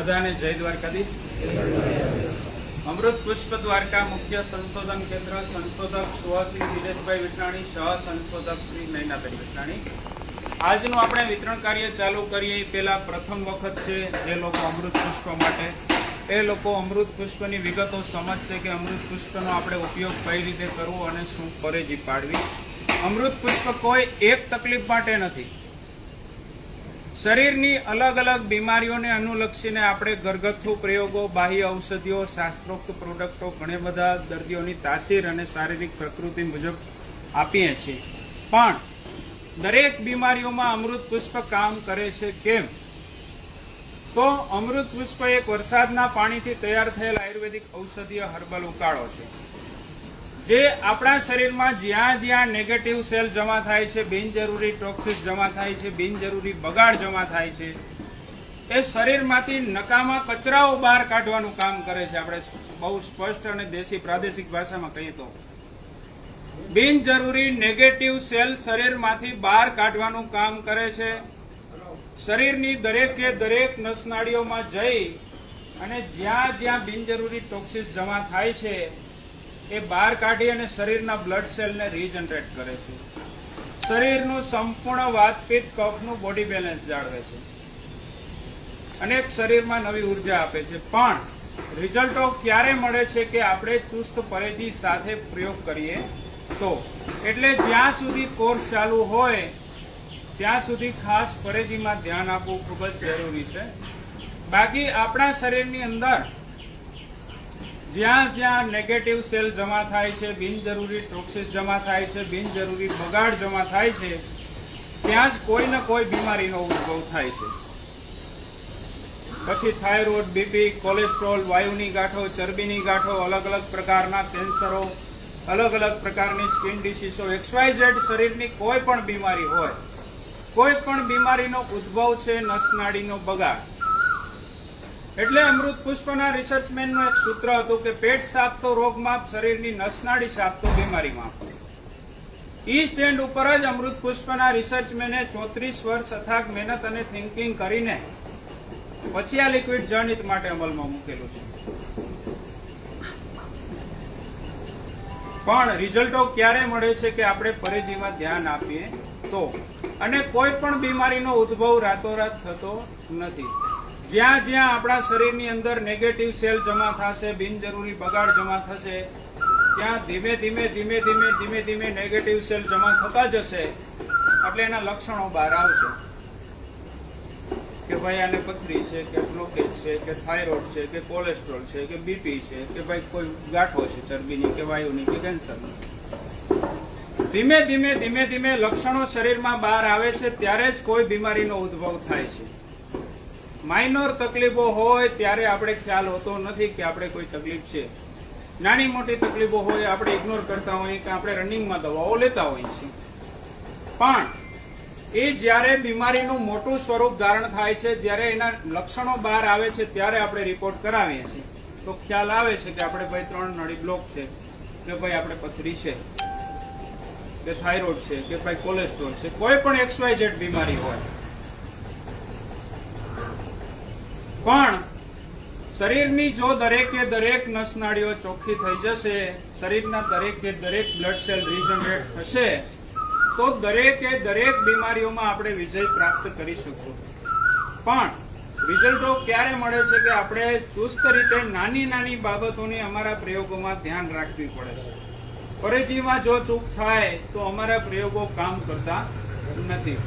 બધાને જય દ્વારકાધીશ. અમૃત પુષ્પ દ્વારકા મુખ્ય સંશોધન કેન્દ્ર સંશોધક સુહાસિંહ દિનેશભાઈ વિઠાણી સહ સંશોધક શ્રી નૈનાબેન વિઠાણી આજનું આપણે વિતરણ કાર્ય ચાલુ કરીએ. પહેલા પ્રથમ વખત છે જે લોકો અમૃત પુષ્પ માટે. એ લોકો અમૃત પુષ્પની વિગતો સમજશે કે અમૃત પુષ્પનો આપણે ઉપયોગ કઈ રીતે કરવો અને શું ફરેજી પાડવી. અમૃત પુષ્પ કોઈ એક તકલીફ માટે નથી. શરીરની અલગ અલગ બીમારીઓને અનુલક્ષીને આપણે ઘરગથ્થુ પ્રયોગો, બાહ્ય ઔષધિઓ શાસ્ત્રોક્ત પ્રોડક્ટો, ઘણા બધા દર્દીઓની તાસીર અને શારીરિક પ્રકૃતિ મુજબ આપીએ છીએ. પણ દરેક બીમારીઓમાં અમૃત પુષ્પ કામ કરે છે કેમ? તો અમૃત પુષ્પ એક વરસાદના પાણીથી તૈયાર થયેલ આયુર્વેદિક ઔષધીય હર્બલ ઉકાળો છે. જે આપણા શરીરમાં જ્યાં જ્યાં નેગેટિવ સેલ જમા થાય છે, બિનજરૂરી ટોક્સિસ જમા થાય છે, બિનજરૂરી બગાડ જમા થાય છે, એ શરીરમાંથી નકામા કચરાઓ બહાર કાઢવાનું કામ કરે છે. આપણે બહુ સ્પષ્ટ અને દેશી પ્રાદેશિક ભાષામાં કહીએ તો. બિનજરૂરી નેગેટિવ સેલ શરીરમાંથી બહાર કાઢવાનું કામ કરે છે. શરીરની દરેકે દરેક નસનાળીઓમાં જઈ અને જ્યાં જ્યાં બિનજરૂરી ટોક્સિસ જમા થાય છે એ બહાર કાઢી અને શરીરના બ્લડ સેલને રીજનરેટ કરે છે. શરીરનું સંપૂર્ણ વાતપીત કફનું બોડી બેલેન્સ જાળવે છે. અને શરીરમાં નવી ઊર્જા આપે છે. પણ રિઝલ્ટો ક્યારે મળે છે કે આપણે ચુસ્ત પરેજી સાથે પ્રયોગ કરીએ? તો એટલે જ્યાં સુધી કોર્સ ચાલુ હોય, ત્યાં સુધી ખાસ પરેજીમાં ધ્યાન આપવું ખૂબ જ જરૂરી છે. બાકી આપણા શરીરની અંદર જ્યાં જ્યાં નેગેટિવ સેલ જમા થાય છે, બિનજરૂરી ટોક્સિસ જમા થાય છે, બિનજરૂરી બગાડ જમા થાય છે, ત્યાં જ કોઈ ને કોઈ બીમારીનો ઉદ્ભવ થાય છે. પછી થાઇરોઇડ બીપી કોલેસ્ટ્રોલ વાયુની ગાંઠો, ચરબીની ગાંઠો, અલગ અલગ પ્રકારના કેન્સરો, અલગ અલગ પ્રકારની સ્કિન ડિસીઝો એક્સવાયઝેડ શરીરની કોઈ પણ બીમારી હોય, કોઈ પણ બીમારીનો ઉદ્ભવ છે નસનાડીનો બગાડ. એટલે અમૃત પુષ્પના રિસર્ચમેનનું એક સૂત્ર હતું કે પેટ સાફ તો રોગ માપ શરીરની નસનાળી સાફ તો બીમારી માપ ઈ સ્ટેન્ડ ઉપર જ અમૃત પુષ્પના રિસર્ચમેને ચોત્રીસ વર્ષ અથાગ મહેનત અને થિંકિંગ કરીને પછી આ લિક્વિડ જર્નિત માટે અમલમાં મૂકેલું છે. પણ રિઝલ્ટો ક્યારે મળે છે કે આપણે પરેજીમાં ધ્યાન આપીએ? તો, અને કોઈ પણ બીમારીનો ઉદ્ભવ રાતોરાત થતો નથી. જ્યાં જ્યાં આપણા શરીરની અંદર નેગેટિવ સેલ જમા થશે, બિનજરૂરી બગાડ જમા થશે, ત્યાં ધીમે ધીમે ધીમે ધીમે ધીમે ધીમે નેગેટિવ સેલ જમા થતા જશે, એટલે એના લક્ષણો બહાર આવશે. કે ભાઈ આને પથરી છે, કે બ્લોકેજ છે, કે થાઇરોઇડ છે, કે કોલેસ્ટ્રોલ છે, કે બીપી છે, કે ભાઈ કોઈ ગાંઠો છે ચરબીની, કે વાયુની, કે કેન્સરની. ધીમે ધીમે ધીમે ધીમે લક્ષણો શરીરમાં બહાર આવે છે, ત્યારે જ કોઈ બીમારીનો ઉદ્ભવ થાય છે. માઇનોર તકલીફો હોય ત્યારે આપણે ખ્યાલ હોતો નથી કે આપણે કોઈ તકલીફ છે. નાની મોટી તકલીફો હોય આપણે ઇગ્નોર કરતા હોઈએ કે આપણે રનિંગમાં દવાઓ લેતા હોઈએ છીએ. પણ એ જ્યારે બીમારીનું મોટું સ્વરૂપ ધારણ થાય છે, જ્યારે એના લક્ષણો બહાર આવે છે, ત્યારે આપણે રિપોર્ટ કરાવીએ છીએ. તો ખ્યાલ આવે છે કે આપણે ભાઈ ત્રણ નળી બ્લોક છે, કે ભાઈ આપણે પથરી છે, કે થાઇરોઇડ છે, કે ભાઈ કોલેસ્ટ્રોલ છે. કોઈ પણ એક્સવાયઝેડ બીમારી હોય પણ શરીરની જો દરેકે દરેક નસનાળીઓ ચોખ્ખી થઈ જશે, શરીરના દરેકે દરેક બ્લડ સેલ રીજનરેટ થશે, તો દરેકે દરેક બીમારીઓમાં આપણે વિજય પ્રાપ્ત કરી શકશું. પણ રિઝલ્ટો ક્યારે મળે છે કે આપણે ચુસ્ત રીતે નાની નાની બાબતોની અમારા પ્રયોગોમાં ધ્યાન રાખવી પડે છે. પરેજીમાં જો ચૂક થાય, તો અમારા પ્રયોગો કામ કરતા નથી.